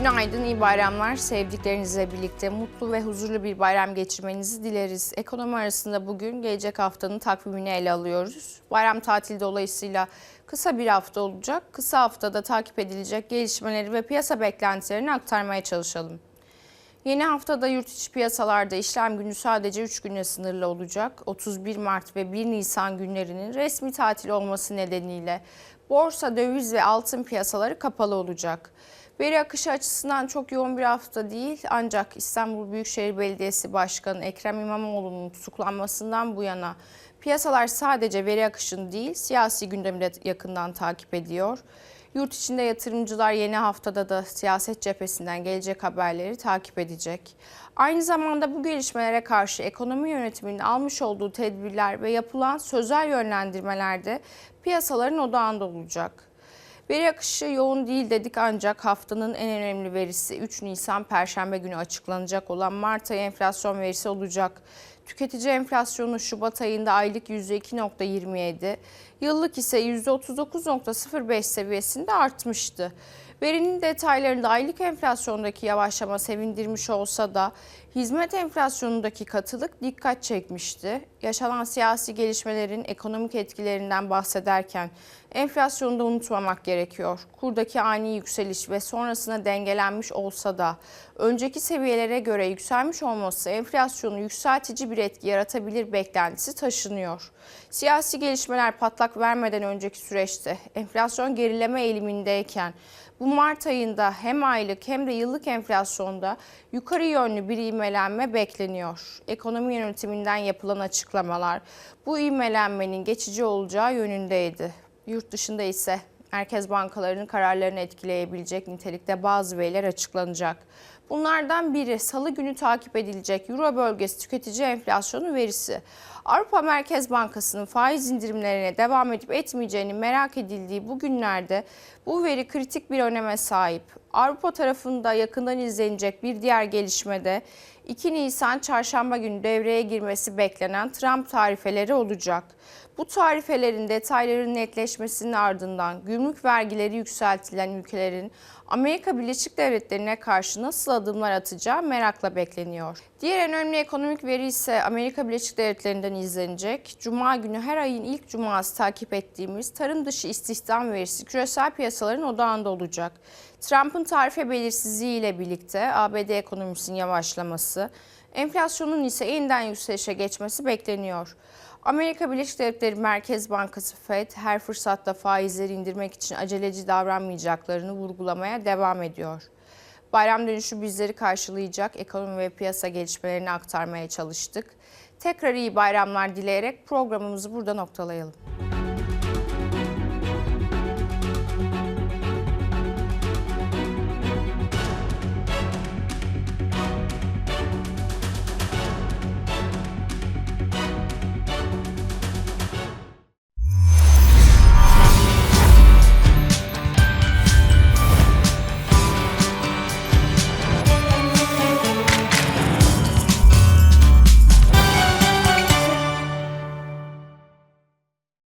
Günaydın, iyi bayramlar. Sevdiklerinizle birlikte mutlu ve huzurlu bir bayram geçirmenizi dileriz. Ekonomi arasında bugün gelecek haftanın takvimini ele alıyoruz. Bayram tatili dolayısıyla kısa bir hafta olacak. Kısa haftada takip edilecek gelişmeleri ve piyasa beklentilerini aktarmaya çalışalım. Yeni haftada yurt içi piyasalarda işlem günü sadece 3 güne sınırlı olacak. 31 Mart ve 1 Nisan günlerinin resmi tatil olması nedeniyle borsa, döviz ve altın piyasaları kapalı olacak. Veri akışı açısından çok yoğun bir hafta değil ancak İstanbul Büyükşehir Belediyesi Başkanı Ekrem İmamoğlu'nun tutuklanmasından bu yana piyasalar sadece veri akışını değil siyasi gündemi de yakından takip ediyor. Yurt içinde yatırımcılar yeni haftada da siyaset cephesinden gelecek haberleri takip edecek. Aynı zamanda bu gelişmelere karşı ekonomi yönetiminin almış olduğu tedbirler ve yapılan sözel yönlendirmelerde piyasaların odağında olacak. Veri akışı yoğun değil dedik ancak haftanın en önemli verisi 3 Nisan Perşembe günü açıklanacak olan Mart ayı enflasyon verisi olacak. Tüketici enflasyonu Şubat ayında aylık %2.27, yıllık ise %39.05 seviyesinde artmıştı. Verinin detaylarında aylık enflasyondaki yavaşlama sevindirmiş olsa da hizmet enflasyonundaki katılık dikkat çekmişti. Yaşanan siyasi gelişmelerin ekonomik etkilerinden bahsederken enflasyonu da unutmamak gerekiyor. Kurdaki ani yükseliş ve sonrasında dengelenmiş olsa da önceki seviyelere göre yükselmiş olması enflasyonu yükseltici bir etki yaratabilir beklentisi taşınıyor. Siyasi gelişmeler patlak vermeden önceki süreçte enflasyon gerileme eğilimindeyken bu Mart ayında hem aylık hem de yıllık enflasyonda yukarı yönlü bir ivmelenme bekleniyor. Ekonomi yönetiminden yapılan açıklamalar bu ivmelenmenin geçici olacağı yönündeydi. Yurt dışında ise merkez bankalarının kararlarını etkileyebilecek nitelikte bazı veriler açıklanacak. Bunlardan biri salı günü takip edilecek Euro bölgesi tüketici enflasyonu verisi. Avrupa Merkez Bankası'nın faiz indirimlerine devam edip etmeyeceğini merak edildiği bu günlerde bu veri kritik bir öneme sahip. Avrupa tarafında yakından izlenecek bir diğer gelişmede 2 Nisan çarşamba günü devreye girmesi beklenen Trump tarifeleri olacak. Bu tarifelerin detaylarının netleşmesinin ardından gümrük vergileri yükseltilen ülkelerin Amerika Birleşik Devletleri'ne karşı nasıl adımlar atacağı merakla bekleniyor. Diğer en önemli ekonomik veri ise Amerika Birleşik Devletleri'nden izlenecek. Cuma günü her ayın ilk cuması takip ettiğimiz tarım dışı istihdam verisi küresel piyasaların odağında olacak. Trump'ın tarife belirsizliği ile birlikte ABD ekonomisinin yavaşlaması, enflasyonun ise yeniden yükselişe geçmesi bekleniyor. Amerika Birleşik Devletleri Merkez Bankası Fed her fırsatta faizleri indirmek için aceleci davranmayacaklarını vurgulamaya devam ediyor. Bayram dönüşü bizleri karşılayacak ekonomi ve piyasa gelişmelerini aktarmaya çalıştık. Tekrar iyi bayramlar dileyerek programımızı burada noktalayalım.